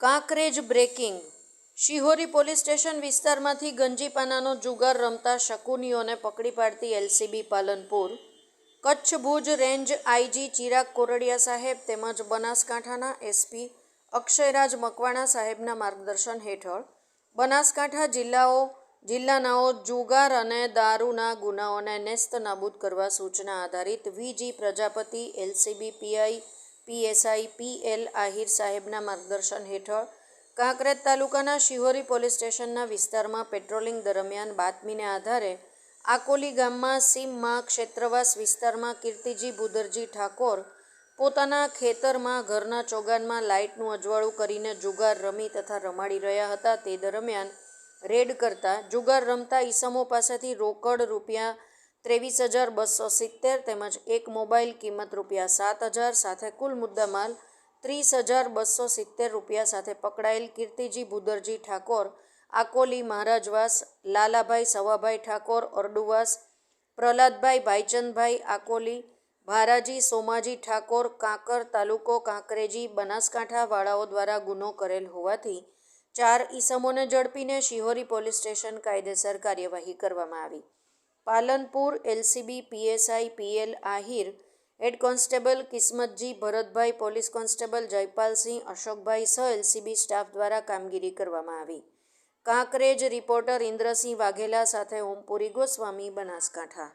Kankrej breaking. Shihori police station વિસ્તારમાંથી ગંજીપાનાનો જુગાર રમતા શકુનીઓને પકડી પાડતી LCB Palanpur. Kutch Bhuj range IG Chirag Koradia સાહેબ તેમજ બનાસકાંઠાના એસપી અક્ષયરાજ મકવાણા સાહેબના માર્ગદર્શન હેઠળ બનાસકાંઠા જિલ્લાઓ, જિલ્લાનાઓ જુગાર અને દારૂના ગુનાઓને નેસ્ત નાબૂદ કરવા સૂચના આધારિત VG Prajapati LCB PI PSI P L Ahir સાહેબના માર્ગદર્શન હેઠળ કાંકરેજ તાલુકાના શિહોરી પોલીસ સ્ટેશનના વિસ્તારમાં પેટ્રોલિંગ દરમિયાન બાતમીને આધારે આકોલી ગામમાં સીમમાં ક્ષેત્રવાસ વિસ્તારમાં કીર્તિજી ભૂદરજી ઠાકોર પોતાના ખેતરમાં ઘરના ચોગાનમાં લાઇટનું અજવાળું કરીને જુગાર રમી તથા રમાડી રહ્યા હતા. તે દરમિયાન રેડ કરતા જુગાર રમતા ઈસમો પાસેથી રોકડ રૂપિયા ત્રેવીસ હજાર બસો સિત્તેર તેમજ એક મોબાઈલ કિંમત રૂપિયા સાત હજાર સાથે કુલ મુદ્દામાલ ત્રીસ હજાર બસો સિત્તેર રૂપિયા સાથે પકડાયેલ કીર્તિજી ભૂદરજી ઠાકોર, આકોલી મહારાજવાસ, લાલાભાઈ સવાભાઈ ઠાકોર, અરડુવાસ, પ્રહલાદભાઈ ભાઈચંદભાઈ આકોલી, ભારાજી સોમાજી ઠાકોર, કાંકર તાલુકો કાંકરેજી બનાસકાંઠાવાળાઓ દ્વારા ગુનો કરેલ હોવાથી ચાર ઈસમોને ઝડપીને શિહોરી પોલીસ સ્ટેશન કાયદેસર કાર્યવાહી કરવામાં આવી. Palanpur, LCB, PSI, PL Ahir, head constable Kismatji Bharatbhai, police constable Jaypalsinh, Ashokbhai સહ એલસીબી સ્ટાફ દ્વારા કામગીરી કરવામાં આવી. કાંકરેજ રિપોર્ટર ઇન્દ્રસિંહ વાઘેલા સાથે ઓમપુરી ગોસ્વામી, બનાસકાંઠા.